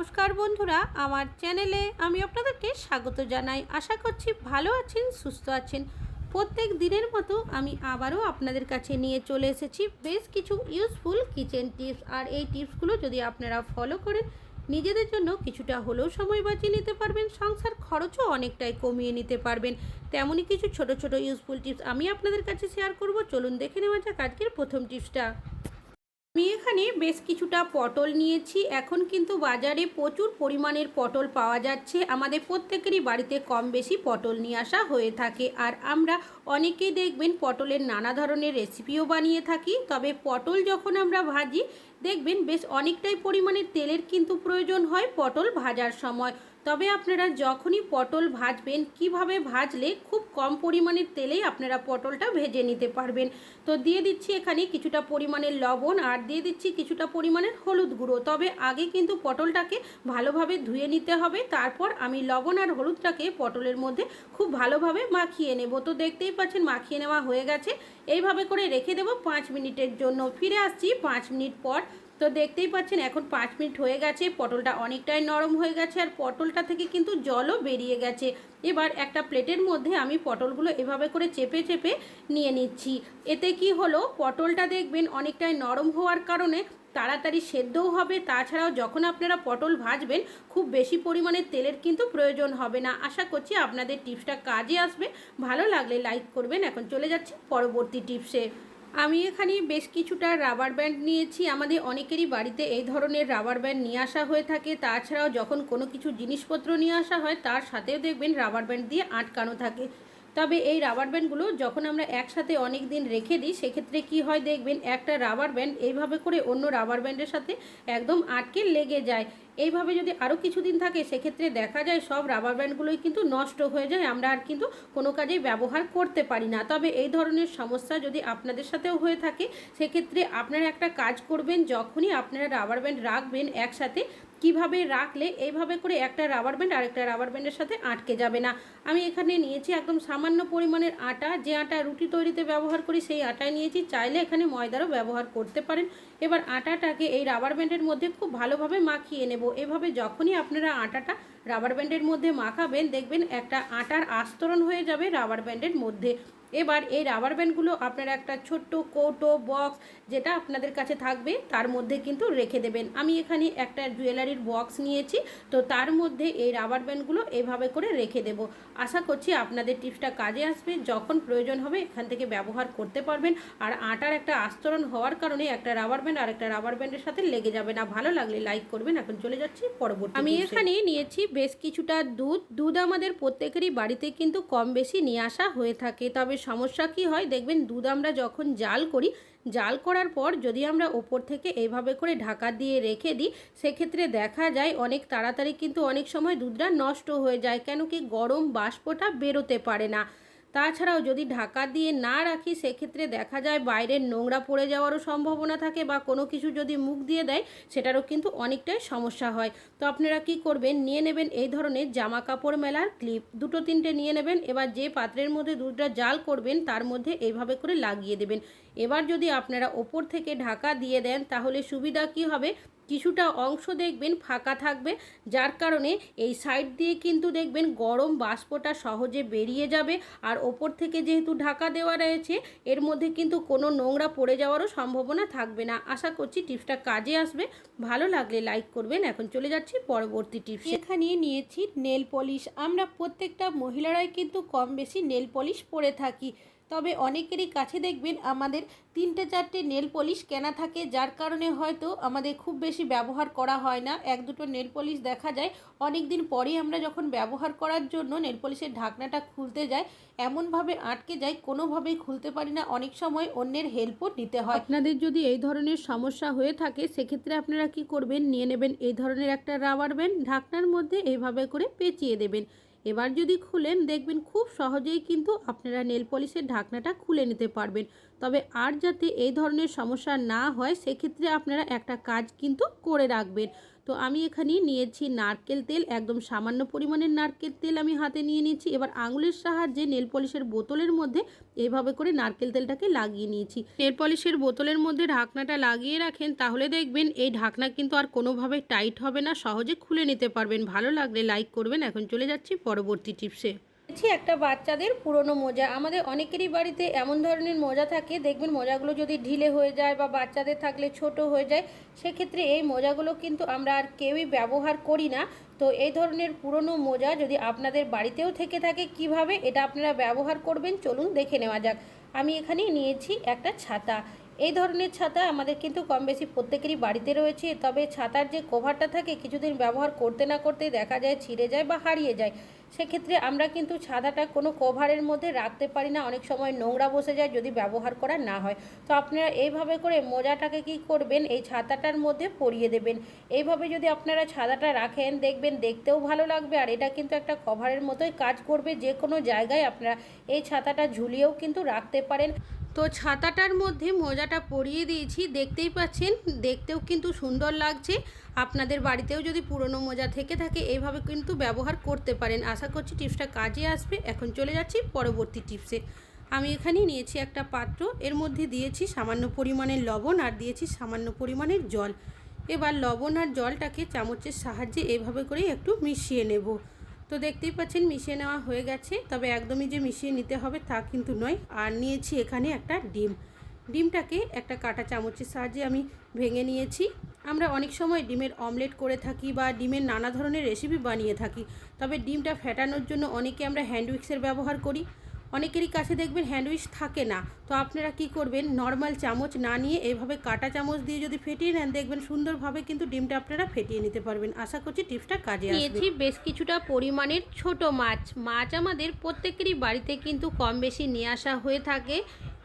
নমস্কার বন্ধুরা, আমার চ্যানেলে আমি আপনাদেরকে স্বাগত জানাই। আশা করছি ভালো আছেন, সুস্থ আছেন। প্রত্যেক দিনের মতো আমি আবারও আপনাদের কাছে নিয়ে চলে এসেছি বেশ কিছু ইউজফুল কিচেন টিপস আর এই টিপসগুলো যদি আপনারা ফলো করেন, নিজেদের জন্য কিছুটা হলেও সময় বাঁচিয়ে নিতে পারবেন, সংসার খরচও অনেকটাই কমিয়ে নিতে পারবেন। তেমনই কিছু ছোট ছোট ইউজফুল টিপস আমি আপনাদের কাছে শেয়ার করব। চলুন দেখে নেওয়া যাক আজকের প্রথম টিপসটা আমি এখানে বেশ কিছুটা পটল নিয়েছি। এখন কিন্তু বাজারে প্রচুর পরিমাণের পটল পাওয়া যাচ্ছে। আমাদের প্রত্যেকেরই বাড়িতে কম বেশি পটল নিয়ে আসা হয়ে থাকে। আর আমরা অনেকেই দেখবেন পটলের নানা ধরনের রেসিপিও বানিয়ে থাকি। তবে পটল যখন আমরা ভাজি দেখবেন বেশ অনেকটাই পরিমাণে তেলের কিন্তু প্রয়োজন হয় পটল ভাজার সময়। তবে আপনারা যখনই পটল ভাজবেন, কীভাবে ভাজলে খুব কম পরিমাণের তেলেই আপনারা পটলটা ভেজে নিতে পারবেন। তো দিয়ে দিচ্ছি এখানে কিছুটা পরিমাণের লবণ আর দিয়ে দিচ্ছি কিছুটা পরিমাণের হলুদ গুঁড়ো। তবে আগে কিন্তু পটলটাকে ভালোভাবে ধুয়ে নিতে হবে। তারপর আমি লবণ আর হলুদটাকে পটলের মধ্যে খুব ভালোভাবে মাখিয়ে নেব। তো দেখতেই পাচ্ছেন মাখিয়ে নেওয়া হয়ে গেছে। এইভাবে করে রেখে দেবো পাঁচ মিনিটের জন্য। ফিরে আসছি পাঁচ মিনিট পর। তো দেখতেই পাচ্ছেন এখন পাঁচ মিনিট হয়ে গেছে, পটলটা অনেকটাই নরম হয়ে গেছে আর পটলটা থেকে কিন্তু জলও বেরিয়ে গেছে। এবার একটা প্লেটের মধ্যে আমি পটলগুলো এভাবে করে চেপে চেপে নিয়ে নিচ্ছি। এতে কি হলো, পটলটা দেখবেন অনেকটাই নরম হওয়ার কারণে তাড়াতাড়ি সেদ্ধও হবে, তাছাড়াও যখন আপনারা পটল ভাজবেন খুব বেশি পরিমাণে তেলের কিন্তু প্রয়োজন হবে না। আশা করছি আপনাদের টিপসটা কাজে আসবে। ভালো লাগলে লাইক করবেন। এখন চলে যাচ্ছি পরবর্তী টিপসে। আমি এখানে বেশ কিছুটা রাবার ব্যান্ড নিয়েছি। আমাদের অনেকেরই বাড়িতে এই ধরনের রাবার ব্যান্ড নিয়ে আসা হয়ে থাকে। তাছাড়াও যখন কোনো কিছু জিনিসপত্র নিয়ে আসা হয়, তার সাথেও দেখবেন রাবার ব্যান্ড দিয়ে আটকানো থাকে। তবে এই রাবার ব্যান্ডগুলো যখন আমরা একসাথে অনেক দিন রেখে দিই, সেক্ষেত্রে কি হয় দেখবেন, একটা রাবার ব্যান্ড এইভাবে করে অন্য রাবার ব্যান্ডের সাথে একদম আটকে লেগে যায়। এইভাবে যদি আরও কিছুদিন থাকে, সেক্ষেত্রে দেখা যায় সব রাবার ব্যান্ডগুলোই কিন্তু নষ্ট হয়ে যায়। আমরা আর কিন্তু কোনো কাজেই ব্যবহার করতে পারি না। তবে এই ধরনের সমস্যা যদি আপনাদের সাথেও হয়ে থাকে, সেক্ষেত্রে আপনারা একটা কাজ করবেন, যখনই আপনারা রাবার ব্যান্ড রাখবেন একসাথে কীভাবে রাখলে এইভাবে করে একটা রাবার ব্যান্ড আরেকটা রাবার ব্যান্ডের সাথে আটকে যাবে না। আমি এখানে নিয়েছি একদম সামান্য পরিমাণের আটা। যে আটা রুটি তৈরিতে ব্যবহার করি সেই আটাই নিয়েছি। চাইলে এখানে ময়দারও ব্যবহার করতে পারেন। এবার আটাটাকে এই রাবার ব্যান্ডের মধ্যে খুব ভালোভাবে মাখিয়ে নেব। এভাবে যখনই আপনারা আটাটা রাবার ব্যান্ডের মধ্যে মাখাবেন, দেখবেন একটা আটার আস্তরণ হয়ে যাবে রাবার ব্যান্ডের মধ্যে। এবার এই রাবার ব্যান্ডগুলো আপনারা একটা ছোট্ট কৌটো বক্স যেটা আপনাদের কাছে থাকবে, তার মধ্যে কিন্তু রেখে দেবেন। আমি এখানে একটা জুয়েলারির বক্স নিয়েছি, তো তার মধ্যে এই রাবার ব্যান্ডগুলো এভাবে করে রেখে দেব। আশা করছি আপনাদের টিপসটা কাজে আসবে। যখন প্রয়োজন হবে এখান থেকে ব্যবহার করতে পারবেন। আর আটার একটা আস্তরণ হওয়ার কারণে একটা রাবার ব্যান্ড আর একটা রাবার ব্যান্ডের সাথে লেগে যাবে না। ভালো লাগলে লাইক করবেন। এখন চলে যাচ্ছি পরবর্তী আমি এখানে নিয়েছি বেশ কিছুটা দুধ। দুধ আমাদের প্রত্যেকেরই বাড়িতে কিন্তু কম বেশি নিয়ে আসা হয়ে থাকে। তবে সমস্যা কি হয়? দেখবেন দুধ আমরা যখন জাল করি জাল করার পর যদি আমরা ওপর থেকে এইভাবে করে ঢাকা দিয়ে রেখে দিই, সেক্ষেত্রে দেখা যায় অনেক তাড়াতাড়ি কিন্তু অনেক সময় দুধটা নষ্ট হয়ে যায়, কেন কি গরম বাষ্পটা বেরোতে পারে না। তাছাড়াও যদি ঢাকা দিয়ে না রাখি, সেক্ষেত্রে দেখা যায় বাইরের নোংরা পড়ে যাওয়ারও সম্ভাবনা থাকে বা কোনো কিছু যদি মুখ দিয়ে দেয়, সেটারও কিন্তু অনেকটাই সমস্যা হয়। তো আপনারা কি করবেন? নিয়ে নেবেন এই ধরনের জামা কাপড় মেলার ক্লিপ। দুটো তিনটে নিয়ে নেবেন, এবার যে পাত্রের মধ্যে দুধটা জাল করবেন, তার মধ্যে এইভাবে করে লাগিয়ে দেবেন। এবার যদি আপনারা ওপর থেকে ঢাকা দিয়ে দেন, তাহলে সুবিধা কি হবে? কিছুটা অংশ দেখবেন ফাঁকা থাকবে, যার কারণে এই সাইড দিয়ে কিন্তু দেখবেন গরম বাষ্পটা সহজে বেরিয়ে যাবে। আর ওপর থেকে যেহেতু ঢাকা দেওয়া রয়েছে, এর মধ্যে কিন্তু কোনো নোংরা পড়ে যাওয়ারও সম্ভাবনা থাকবে না। আশা করছি টিপসটা কাজে আসবে। ভালো লাগলে লাইক করবেন। এখন চলে যাচ্ছি পরবর্তী টিপস। এখানে নিয়েছি নেল পলিশ। আমরা প্রত্যেকটা মহিলারাই কিন্তু কম বেশি নেল পলিশ পরে থাকি। তবে অনেকেরই কাছে দেখবেন আমাদের তিনটে চারটে নেল পলিশ কেনা থাকে, যার কারণে হয়তো আমাদের খুব বেশি ব্যবহার করা হয় না। এক দুটো নেল পলিশ দেখা যায় অনেক দিন পরেই আমরা যখন ব্যবহার করার জন্য নেল পলিশের ঢাকনাটা খুলতে যাই, এমনভাবে আটকে যায় কোনোভাবেই খুলতে পারি না। অনেক সময় অন্যের হেল্পও নিতে হয়। আপনাদের যদি এই ধরনের সমস্যা হয়ে থাকে, সেক্ষেত্রে আপনারা কি করবেন? নিয়ে নেবেন এই ধরনের একটা রাবার ব্যান্ড ঢাকনার মধ্যে এইভাবে করে পেঁচিয়ে দেবেন। এবার যদি খুলেন, দেখবেন খুব সহজেই কিন্তু আপনারা নেল পলিশের ঢাকনাটা খুলে নিতে পারবেন। তবে আর যাতে এই ধরনের সমস্যা না হয়, সেক্ষেত্রে আপনারা একটা কাজ কিন্তু করে রাখবেন। তো আমি এখানে নিয়েছি নারকেল তেল, একদম সামান্য পরিমাণের নারকেল তেল আমি হাতে নিয়ে নিয়েছি। এবার আঙুলের সাহায্যে নেল পলিশের বোতলের মধ্যে এইভাবে করে নারকেল তেলটাকে লাগিয়ে নিয়েছি। নেল পলিশের বোতলের মধ্যে ঢাকনাটা লাগিয়ে রাখেন, তাহলে দেখবেন এই ঢাকনা কিন্তু আর কোনোভাবে টাইট হবে না, সহজে খুলে নিতে পারবেন। ভালো লাগলে লাইক করবেন। এখন চলে যাচ্ছি পরবর্তী টিপসে। একটা বাচ্চাদের পুরনো মোজা। আমাদের অনেকেরই বাড়িতে এমন ধরনের মোজা থাকে, দেখবেন মোজাগুলো যদি ঢিলে হয়ে যায় বা বাচ্চাদের থাকলে ছোট হয়ে যায়, সেক্ষেত্রে এই মোজাগুলো কিন্তু আমরা আর কেউই ব্যবহার করি না। তো এই ধরনের পুরনো মোজা যদি আপনাদের বাড়িতেও থেকে থাকে, কীভাবে এটা আপনারা ব্যবহার করবেন? চলুন দেখে নেওয়া যাক। আমি এখানে নিয়েছি একটা ছাতা। এই ধরনের ছাতা আমাদের কিন্তু কম বেশি প্রত্যেকেরই বাড়িতে রয়েছে, তবে ছাতার যে কভারটা থাকে, কিছুদিন ব্যবহার করতে না করতে দেখা যায় ছিঁড়ে যায় বা হারিয়ে যায়। সেক্ষেত্রে আমরা কিন্তু ছাদাটা কোনো কভারের মধ্যে রাখতে পারি না। অনেক সময় নোংরা বসে যায় যদি ব্যবহার করা না হয়। তো আপনারা এইভাবে করে মোজাটাকে কি করবেন? এই ছাতাটার মধ্যে পরিয়ে দেবেন। এইভাবে যদি আপনারা ছাতাটা রাখেন, দেখবেন দেখতেও ভালো লাগবে। আর এটা কিন্তু একটা কভারের মতোই কাজ করবে। যে কোনো জায়গায় আপনারা এই ছাতাটা ঝুলিয়েও কিন্তু রাখতে পারেন। তো ছাতাটার মধ্যে মোজাটা পরিয়ে দিয়েছি। দেখতেই পাচ্ছেন, দেখতেও কিন্তু সুন্দর লাগছে। আপনাদের বাড়িতেও যদি পুরনো মোজা থেকে থাকে এইভাবে কিন্তু ব্যবহার করতে পারেন। আশা করছি টিপসটা কাজে আসবে। এখন চলে যাচ্ছি পরবর্তী টিপসে। আমি এখানে নিয়েছি একটা পাত্র। এর মধ্যে দিয়েছি সামান্য পরিমাণের লবণ আর দিয়েছি সামান্য পরিমাণের জল। এবার লবণ আর জলটাকে চামচের সাহায্যে এভাবে করে একটু মিশিয়ে নেব। তো দেখতেই পাচ্ছেন, মিশিয়ে নেওয়া হয়ে গেছে। তবে একদমই যে মিশিয়ে নিতে হবে তা কিন্তু নয়। আর নিয়েছি এখানে একটা ডিম। ডিমটাকে একটা কাটা চামচের সাহায্যে আমি ভেঙে নিয়েছি। আমরা অনেক সময় ডিমের অমলেট করে থাকি বা ডিমের নানা ধরনের রেসিপি বানিয়ে থাকি। তবে ডিমটা ফেটানোর জন্য অনেকে আমরা হ্যান্ড উইক্সের ব্যবহার করি। অনেকেরই কাছে দেখবেন হ্যান্ডউইচ থাকে না। তো আপনারা কি করবেন? নর্মাল চামচ না নিয়ে এভাবে কাটা চামচ দিয়ে যদি ফেটিয়ে নেন, দেখবেন সুন্দরভাবে কিন্তু ডিমটা আপনারা ফেটিয়ে নিতে পারবেন। আশা করছি টিপসটা কাজে নিয়েছি বেশ কিছুটা পরিমাণের ছোট মাছ। মাছ আমাদের প্রত্যেকেরই বাড়িতে কিন্তু কম বেশি নিয়ে আসা হয়ে থাকে।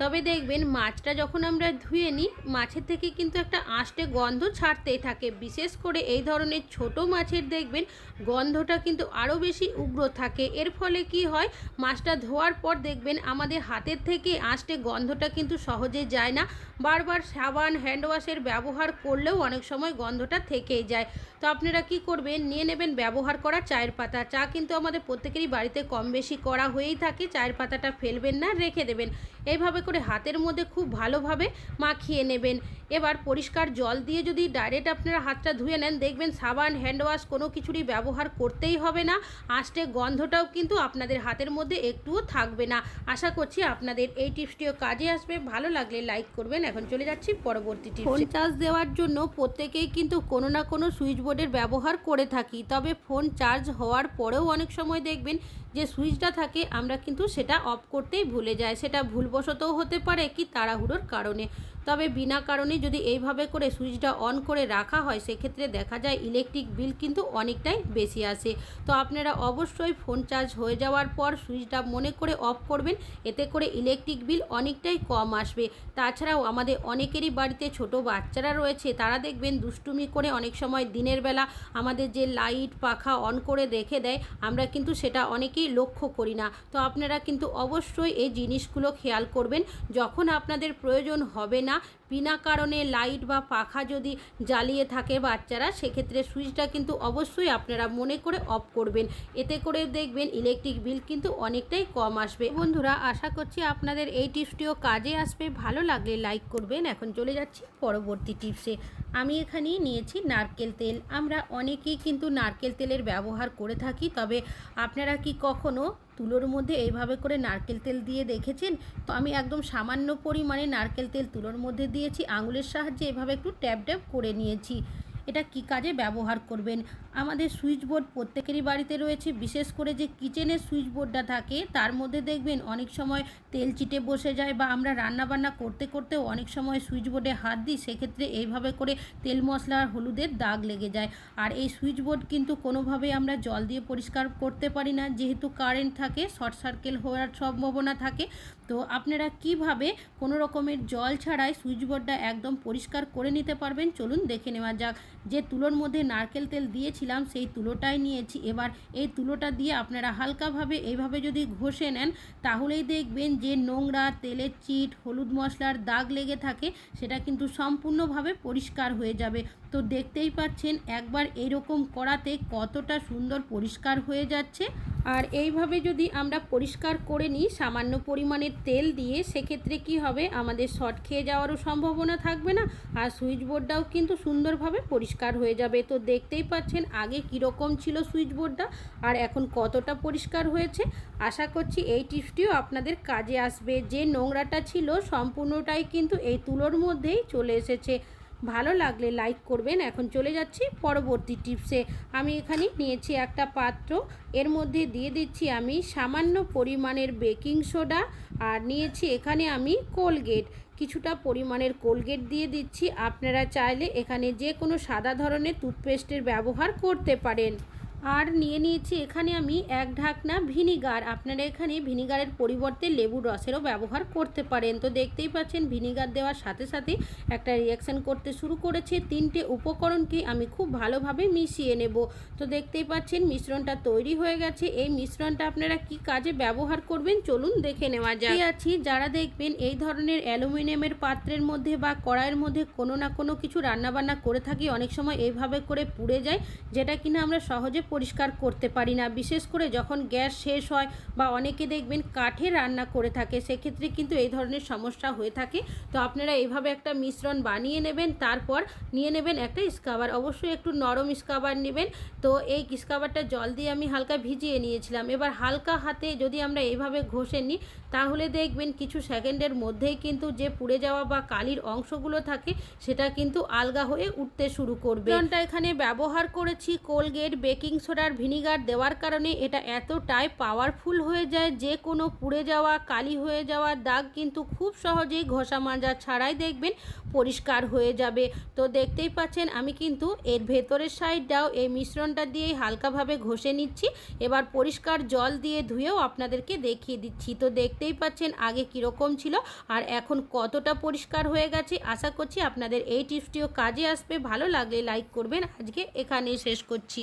তবে দেখবেন মাছটা যখন আমরা ধুয়ে নিই, মাছের থেকে কিন্তু একটা আষ্টে গন্ধ ছাড়তেই থাকে। বিশেষ করে এই ধরনের ছোট মাছের দেখবেন গন্ধটা কিন্তু আরও বেশি উগ্র থাকে। এর ফলে কি হয়, মাছটা ধোয়ার পর দেখবেন আমাদের হাতের থেকে আষ্টে গন্ধটা কিন্তু সহজে যায় না। বারবার সাবান হ্যান্ড ওয়াশের ব্যবহার করলেও অনেক সময় গন্ধটা থেকেই যায়। তো আপনারা কি করবেন, নিয়ে নেবেন ব্যবহার করা চায়ের পাতা। চা কিন্তু আমাদের প্রত্যেকেরই বাড়িতে কম বেশি করা হয়েই থাকে। চায়ের পাতাটা ফেলবেন না, রেখে দেবেন। এইভাবে করে হাতের মধ্যে খুব ভালোভাবে মাখিয়ে নেবেন। এবার পরিষ্কার জল দিয়ে যদি ডাইরেক্ট আপনারা হাতটা ধুয়ে নেন, দেখবেন সাবান হ্যান্ড ওয়াশ কোনো কিছুরই ব্যবহার করতেই হবে না। আষ্টে গন্ধটাও কিন্তু আপনাদের হাতের মধ্যে একটুও থাকবে না। আশা করছি আপনাদের এই টিপসটিও কাজে আসবে। ভালো লাগলে লাইক করবেন। এখন চলে যাচ্ছি পরবর্তী টিপস। ফোন চার্জ দেওয়ার জন্য প্রত্যেকেই কিন্তু কোনো না কোনো সুইচ বোর্ডের ব্যবহার করে থাকি। তবে ফোন চার্জ হওয়ার পরেও অনেক সময় দেখবেন যে সুইচটা থাকে, আমরা কিন্তু সেটা অফ করতেই ভুলে যাই। সেটা ভুলবশতও হতে পারে কি তাড়াহুড়োর কারণে। তবে বিনা কারণে যদি এইভাবে করে সুইচটা অন করে রাখা হয়, সেক্ষেত্রে দেখা যায় ইলেকট্রিক বিল কিন্তু অনেকটাই বেশি আসে। তো আপনারা অবশ্যই ফোন চার্জ হয়ে যাওয়ার পর সুইচটা মনে করে অফ করবেন, এতে করে ইলেকট্রিক বিল অনেকটাই কম আসবে। তাছাড়াও আমাদের অনেকেরই বাড়িতে ছোট বাচ্চারা রয়েছে, তারা দেখবেন দুষ্টুমি করে অনেক সময় দিনের বেলা আমাদের যে লাইট পাখা অন করে রেখে দেয়, আমরা কিন্তু সেটা অনেকেই লক্ষ্য করি না। তো আপনারা কিন্তু অবশ্যই এই জিনিসগুলো খেয়াল করবেন। যখন আপনাদের প্রয়োজন হবে না বিনা কারণে লাইট বা পাখা যদি জ্বালিয়ে থাকে বাচ্চারা, সেক্ষেত্রে সুইচটা কিন্তু অবশ্যই আপনারা মনে করে অফ করবেন। এতে করে দেখবেন ইলেকট্রিক বিল কিন্তু অনেকটাই কম আসবে। বন্ধুরা, আশা করছি আপনাদের এই টিপসটিও কাজে আসবে। ভালো লাগলে লাইক করবেন। এখন চলে যাচ্ছি পরবর্তী টিপসে। আমি এখানে নিয়েছি নারকেল তেল। আমরা অনেকেই কিন্তু নারকেল তেলের ব্যবহার করে থাকি, তবে আপনারা কি কখনো তুলোর মধ্যে এইভাবে করে নারকেল তেল দিয়ে দেখেছেন? তো আমি একদম সামান্য পরিমাণে নারকেল তেল তুলোর মধ্যে দিয়েছি। আঙুলের সাহায্যে এভাবে একটু ট্যাপ ট্যাপ করে নিয়েছি। এটা কি কাজে ব্যবহার করবেন? আমাদের সুইচ বোর্ড প্রত্যেকেরই বাড়িতে রয়েছে, বিশেষ করে যে কিচেনের সুইচ বোর্ডটা থাকে, তার মধ্যে দেখবেন অনেক সময় তেল চিটে বসে যায় বা আমরা রান্না বান্না করতে করতেও অনেক সময় সুইচ বোর্ডে হাত দিই, সেক্ষেত্রে এইভাবে করে তেল মশলা আর হলুদের দাগ লেগে যায়। আর এই সুইচ বোর্ড কিন্তু কোনোভাবেই আমরা জল দিয়ে পরিষ্কার করতে পারি না, যেহেতু কারেন্ট থাকে, শর্ট সার্কেল হওয়ার সম্ভাবনা থাকে। তো আপনারা কীভাবে কোনো রকমের জল ছাড়াই সুইচ বোর্ডটা একদম পরিষ্কার করে নিতে পারবেন? চলুন দেখে নেওয়া যাক। যে তুলোর মধ্যে নারকেল তেল দিয়েছিলাম, সেই তুলোটাই নিয়েছি। এবার এই তুলোটা দিয়ে আপনারা হালকাভাবে এইভাবে যদি ঘষে নেন, তাহলেই দেখবেন যে নোংরা, তেলের চিট, হলুদ মশলার দাগ লেগে থাকে, সেটা কিন্তু সম্পূর্ণভাবে পরিষ্কার হয়ে যাবে। তো দেখতেই পাচ্ছেন, একবার এরকম করাতে কতটা সুন্দর পরিষ্কার হয়ে যাচ্ছে। আর এইভাবে যদি আমরা পরিষ্কার করে নিই, সামান্য পরিমাণের তেল দিয়ে, সেক্ষেত্রে কি হবে? আমাদের শর্ট খেয়ে যাওয়ারও সম্ভাবনা থাকবে না, আর সুইচ বোর্ডটাও কিন্তু সুন্দরভাবে পরিষ্কার হয়ে যাবে। তো দেখতেই পাচ্ছেন, আগে কীরকম ছিল সুইচ বোর্ডটা, আর এখন কতটা পরিষ্কার হয়েছে। আশা করছি এই টিপসটিও আপনাদের কাজে আসবে। যে নোংরাটা ছিল, সম্পূর্ণটাই কিন্তু এই তুলোর মধ্যেই চলে এসেছে। ভালো লাগলে লাইক করবেন। এখন চলে যাচ্ছি পরবর্তী টিপসে। আমি এখানে নিয়েছি একটা পাত্র। এর মধ্যে দিয়ে দিচ্ছি আমি সামান্য পরিমাণের বেকিং সোডা আর নিয়েছি এখানে আমি কোলগেট। কিছুটা পরিমাণের কোলগেট দিয়ে দিচ্ছি। আপনারা চাইলে এখানে যে কোনো সাদা ধরনের টুথপেস্টের ব্যবহার করতে পারেন। আর নিয়ে নিয়েছি এখানে আমি এক ঢাকনা ভিনিগার। আপনারা এখানে ভিনিগারের পরিবর্তে লেবুর রসেরও ব্যবহার করতে পারেন। তো দেখতেই পাচ্ছেন, ভিনিগার দেওয়ার সাথে সাথে একটা রিয়াকশান করতে শুরু করেছে। তিনটে উপকরণকে আমি খুব ভালোভাবে মিশিয়ে নেব। তো দেখতেই পাচ্ছেন, মিশ্রণটা তৈরি হয়ে গেছে। এই মিশ্রণটা আপনারা কি কাজে ব্যবহার করবেন চলুন দেখে নেওয়া যায় আছি, যারা দেখবেন এই ধরনের অ্যালুমিনিয়ামের পাত্রের মধ্যে বা কড়াইয়ের মধ্যে কোনো না কোনো কিছু রান্নাবান্না করে থাকি, অনেক সময় এইভাবে করে পুড়ে যায়, যেটা কিনা আমরা সহজে পরিষ্কার করতে পারি না। বিশেষ করে যখন গ্যাস শেষ হয় বা অনেকে দেখবেন কাঠে রান্না করে থাকে, সেক্ষেত্রে কিন্তু এই ধরনের সমস্যা হয়ে থাকে। তো আপনারা এইভাবে একটা মিশ্রণ বানিয়ে নেবেন, তারপর নিয়ে নেবেন একটা স্কাবার। অবশ্যই একটু নরম স্কাবার নেবেন। তো এই স্কাবারটা জল দিয়ে আমি হালকা ভিজিয়ে নিয়েছিলাম। এবার হালকা হাতে যদি আমরা এইভাবে ঘষে নিই, তাহলে দেখবেন কিছু সেকেন্ডের মধ্যেই কিন্তু যে পুড়ে যাওয়া বা কালির অংশগুলো থাকে, সেটা কিন্তু আলগা হয়ে উঠতে শুরু করবে। এখানে ব্যবহার করেছি, কোলগেট, বেকিং সোডার ভিনিগার দেওয়ার কারণে এটা এতটাই পাওয়ারফুল হয়ে যায় যে কোনো পুড়ে যাওয়া, কালি হয়ে যাওয়া দাগ কিন্তু খুব সহজেই ঘষা মাজা ছাড়াই দেখবেন পরিষ্কার হয়ে যাবে। তো দেখতেই পাচ্ছেন, আমি কিন্তু এর ভেতরের সাইডটাও এই মিশ্রণটা দিয়েই হালকাভাবে ঘষে নিচ্ছি। এবার পরিষ্কার জল দিয়ে ধুয়েও আপনাদেরকে দেখিয়ে দিচ্ছি। তো দেখতেই পাচ্ছেন, আগে কীরকম ছিল আর এখন কতটা পরিষ্কার হয়ে গেছে। আশা করছি আপনাদের এই টিপসটিও কাজে আসবে। ভালো লাগলে লাইক করবেন। আজকে এখানেই শেষ করছি।